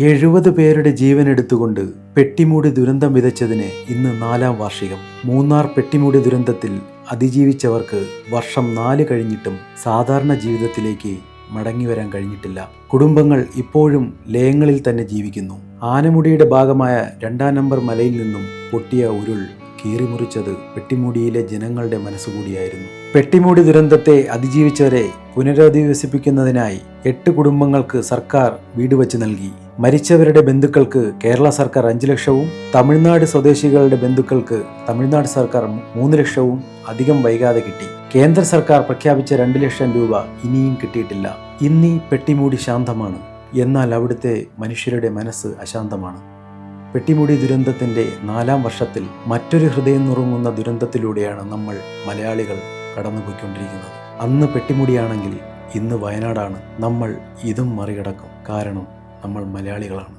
എഴുപത് പേരുടെ ജീവൻ എടുത്തുകൊണ്ട് പെട്ടിമൂടി ദുരന്തം വിതച്ചതിന് ഇന്ന് നാലാം വാർഷികം. മൂന്നാർ പെട്ടിമൂടി ദുരന്തത്തിൽ അതിജീവിച്ചവർക്ക് വർഷം നാല് കഴിഞ്ഞിട്ടും സാധാരണ ജീവിതത്തിലേക്ക് മടങ്ങി വരാൻ കഴിഞ്ഞിട്ടില്ല. കുടുംബങ്ങൾ ഇപ്പോഴും ലയങ്ങളിൽ തന്നെ ജീവിക്കുന്നു. ആനമുടിയുടെ ഭാഗമായ രണ്ടാം നമ്പർ മലയിൽ നിന്നും പൊട്ടിയ ഉരുൾ കീറിമുറിച്ചത് പെട്ടിമൂടിയിലെ ജനങ്ങളുടെ മനസ്സുകൂടിയായിരുന്നു. പെട്ടിമൂടി ദുരന്തത്തെ അതിജീവിച്ചവരെ പുനരധിവസിപ്പിക്കുന്നതിനായി എട്ട് കുടുംബങ്ങൾക്ക് സർക്കാർ വീട് വച്ച് നൽകി. മരിച്ചവരുടെ ബന്ധുക്കൾക്ക് കേരള സർക്കാർ അഞ്ചു ലക്ഷവും തമിഴ്നാട് സ്വദേശികളുടെ ബന്ധുക്കൾക്ക് തമിഴ്നാട് സർക്കാർ മൂന്ന് ലക്ഷവും അധികം വൈകാതെ കിട്ടി. കേന്ദ്ര സർക്കാർ പ്രഖ്യാപിച്ച രണ്ട് ലക്ഷം രൂപ ഇനിയും കിട്ടിയിട്ടില്ല. ഇന്നീ പെട്ടിമൂടി ശാന്തമാണ്. എന്നാൽ അവിടുത്തെ മനുഷ്യരുടെ മനസ്സ് അശാന്തമാണ്. പെട്ടിമുടി ദുരന്തത്തിന്റെ നാലാം വർഷത്തിൽ മറ്റൊരു ഹൃദയം നുറുങ്ങുന്ന ദുരന്തത്തിലൂടെയാണ് നമ്മൾ മലയാളികൾ കടന്നുപോയിക്കൊണ്ടിരിക്കുന്നത്. അന്ന് പെട്ടിമുടിയാണെങ്കിൽ ഇന്ന് വയനാടാണ്. നമ്മൾ ഇതും മറികടക്കും. കാരണം നമ്മൾ മലയാളികളാണ്.